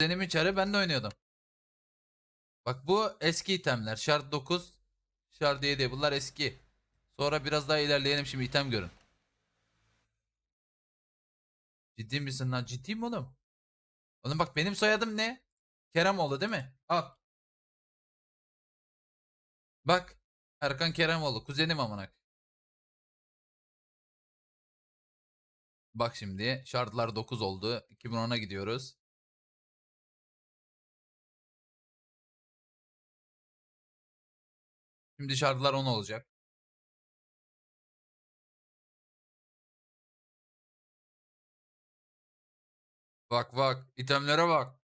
Kuzenimi çare ben de oynuyordum. Bak bu eski itemler. Şart 9, şart 7. Bunlar eski. Sonra biraz daha ilerleyelim şimdi item görün. Ciddi misin lan? Ciddiyim oğlum. Oğlum bak benim soyadım ne? Keremoğlu değil mi? Al. Bak. Erkan Keremoğlu. Kuzenim amanak. Bak şimdi. Şartlar 9 oldu. 2010'a gidiyoruz. Şimdi şartlar 10 olacak. Bak bak. itemlere bak.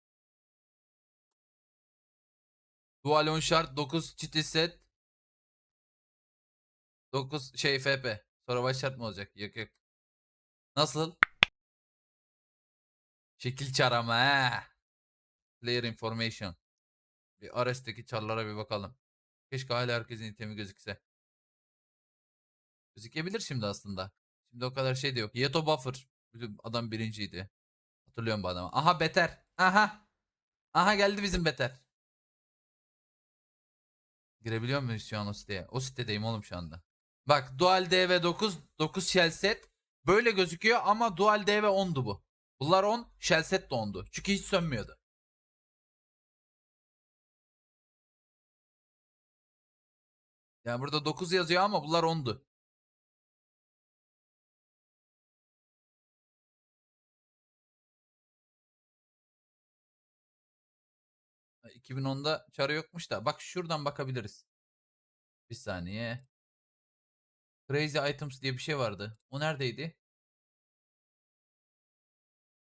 Dual on şart 9 çiti set. 9 şey FP. Sonra baş şart mı olacak? Yok yok. Nasıl? Şekil çarama he. Player information. Bir Ares'teki çarlara bir bakalım. Keşke hala herkesin itemi gözükse. Gözükebilir şimdi aslında. Şimdi o kadar şey de yok. Yeto Buffer. Adam birinciydi. Hatırlıyorum bu adamı. Aha beter. Aha. Aha geldi bizim beter. Girebiliyor muyuz şu an o siteye? O sitedeyim oğlum şu anda. Bak Dual DV 9 9 shell set. Böyle gözüküyor ama Dual DV 10'du bu. Bunlar 10, shell set de 10'du. Çünkü hiç sönmüyordu. Yani burada 9 yazıyor ama bunlar 10'du. Ha, 2010'da çarı yokmuş da. Bak şuradan bakabiliriz. Bir saniye. Crazy Items diye bir şey vardı. O neredeydi?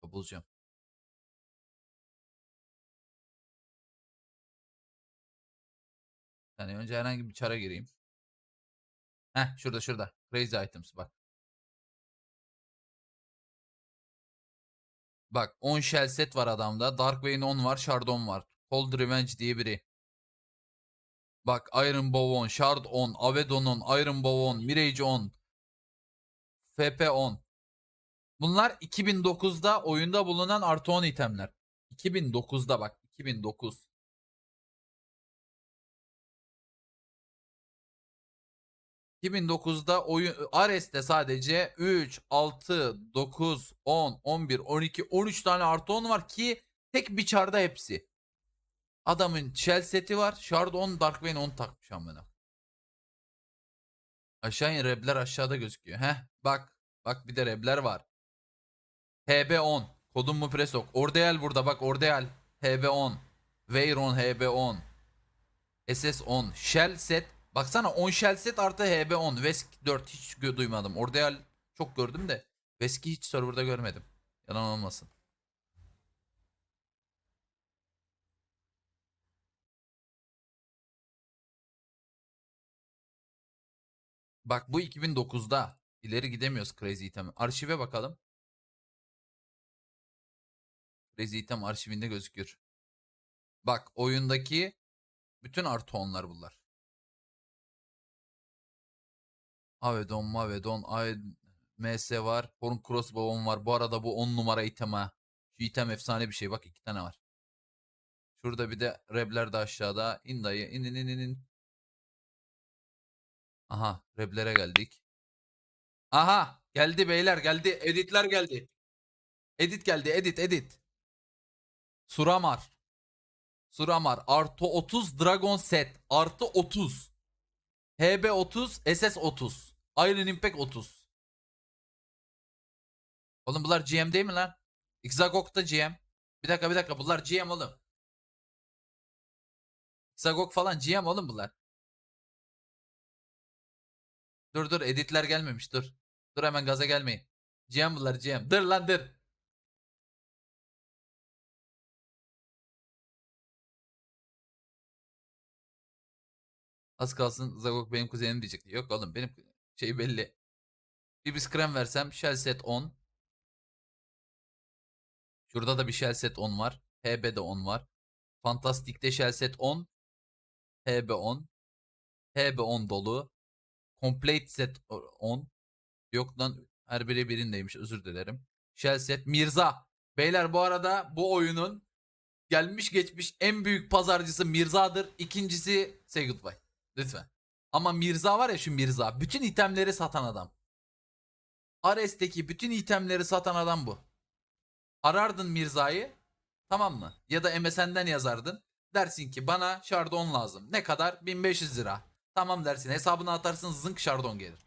Bulacağım. Yani önce herhangi bir çara gireyim. Heh şurada şurada. Crazy Items bak. Bak 10 shell set var adamda. Dark Vein 10 var. Shard 10 var. Cold Revenge diye biri. Bak Iron Bow 10, Shard 10, Avedon 10, Iron Bow 10, Mirage 10, FP 10. Bunlar 2009'da oyunda bulunan artı 10 itemler. 2009'da bak 2009. ...2009'da oyun Ares'te sadece 3, 6, 9, 10, 11, 12, 13 tane artı 10 var ki tek bir çarda hepsi. Adamın shell seti var. Shard 10, Dark 10 takmış amına. Aşağı in rebler aşağıda gözüküyor. Heh bak. Bak bir de rebler var. HB10. Kodum mu presok. Ordeal burada bak Ordeal. HB10. Veyron HB10. SS10. Shell set. Baksana 10 shell set artı HB10. Vesk 4 hiç duymadım. Ordeal çok gördüm de. Vesk'i hiç serverda görmedim. Yalan olmasın. Bak bu 2009'da. İleri gidemiyoruz Crazy Item. Arşive bakalım. Crazy Item arşivinde gözüküyor. Bak oyundaki bütün artı onlar bunlar. Avedon, Mavedon, Ay MS var. Horn Crossbow'un var. Bu arada bu 10 numara item ha. Şu item efsane bir şey. Bak iki tane var. Şurada bir de Rebler de aşağıda. İn dayı. İn in in in. in. Aha. Reblere geldik. Aha. Geldi beyler geldi. Editler geldi. Edit geldi. Edit edit. Suramar. Suramar. Artı 30 Dragon Set. Artı 30. HB 30. SS 30. Iron Impact 30. Oğlum bunlar GM değil mi lan? Xagok da GM. Bir dakika bir dakika bunlar GM oğlum. Xagok falan GM oğlum bunlar. Dur dur editler gelmemiş dur. Dur hemen gaza gelmeyin. GM bunlar GM. Dur lan dur. Az kalsın Zagok benim kuzenim diyecekti. Yok oğlum benim şey belli. Bir biz versem shell set 10. Şurada da bir shell set 10 var. HB de 10 var. Fantastik'te shell set 10. HB 10. HB 10 dolu. Complete set 10. Yok lan her biri birindeymiş özür dilerim. Shell set Mirza. Beyler bu arada bu oyunun gelmiş geçmiş en büyük pazarcısı Mirza'dır. İkincisi say goodbye. Lütfen. Ama Mirza var ya şu Mirza. Bütün itemleri satan adam. Ares'teki bütün itemleri satan adam bu. Arardın Mirza'yı. Tamam mı? Ya da MSN'den yazardın. Dersin ki bana şardon lazım. Ne kadar? 1500 lira. Tamam dersin. Hesabına atarsın zınk şardon gelir.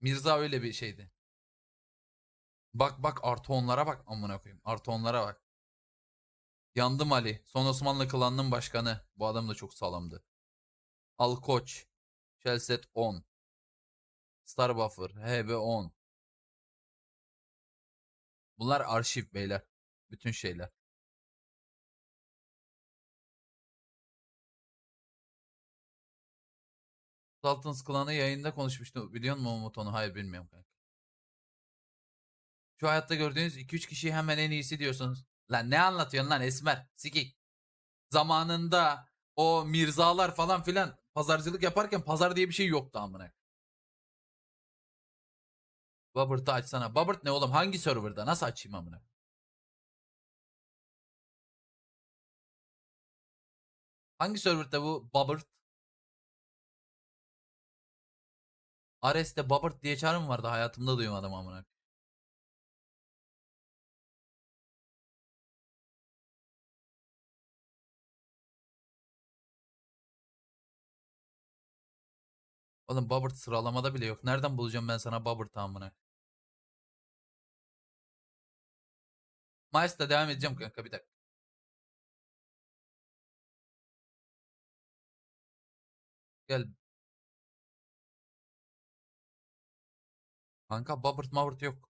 Mirza öyle bir şeydi. Bak bak artı onlara bak amına koyayım. Artı onlara bak. Yandım Ali. Son Osmanlı klanının başkanı. Bu adam da çok sağlamdı. Al Koç. Shelset 10. Star Buffer. HB 10. Bunlar arşiv beyler. Bütün şeyler. Sultans klanı yayında konuşmuştu. Biliyor musun Umut onu? Hayır bilmiyorum kanka. Şu hayatta gördüğünüz 2-3 kişiyi hemen en iyisi diyorsunuz. Lan ne anlatıyorsun lan Esmer? Sikik. Zamanında o mirzalar falan filan pazarcılık yaparken pazar diye bir şey yoktu amına. Bubbert'ı açsana. Bubbert ne oğlum? Hangi serverda? Nasıl açayım amına? Hangi serverda bu Bubbert? Ares'te Bubbert diye çağrı mı vardı? Hayatımda duymadım amına. Oğlum Bubbert sıralamada bile yok. Nereden bulacağım ben sana Bubbert'ı amına? Miles'ta devam edeceğim kanka bir dakika. Gel. Kanka Bubbert Mavert yok.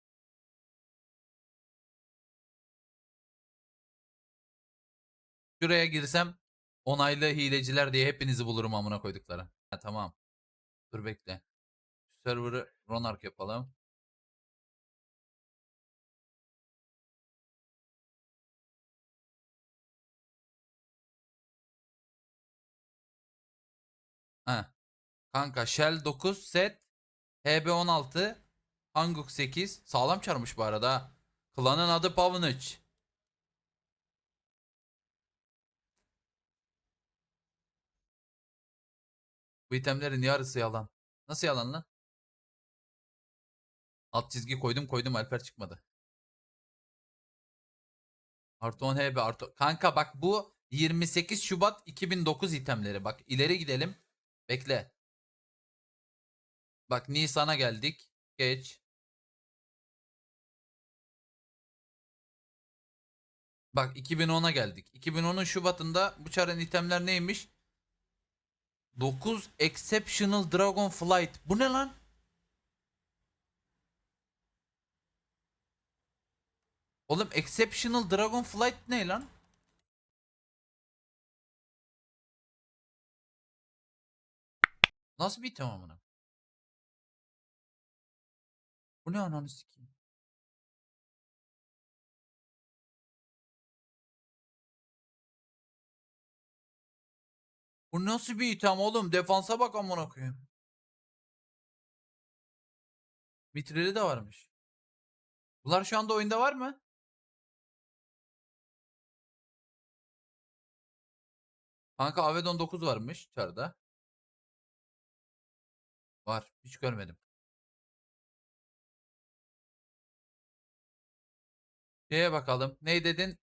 Şuraya girsem onaylı hileciler diye hepinizi bulurum amına koydukları. Ha, tamam. Dur bekle. Server'ı Ronark yapalım. Ha. Kanka Shell 9 set HB16 Hanguk 8 sağlam çarmış bu arada. Klanın adı Pavnıç. Bu itemlerin yarısı yalan. Nasıl yalan lan? Alt çizgi koydum koydum Alper çıkmadı. Artı 10 HB artı. Kanka bak bu 28 Şubat 2009 itemleri. Bak ileri gidelim. Bekle. Bak Nisan'a geldik. Geç. Bak 2010'a geldik. 2010'un Şubat'ında bu çaren itemler neymiş? 9 Exceptional Dragon Flight. Bu ne lan? Oğlum Exceptional Dragon Flight ne lan? Nasıl bir item amına? Bu ne ananı sikeyim? Bu nasıl bir item oğlum? Defansa bak amına koyayım. Mitrili de varmış. Bunlar şu anda oyunda var mı? Kanka Avedon 9 varmış çarda. Var. Hiç görmedim. Şeye bakalım. Ne dedin?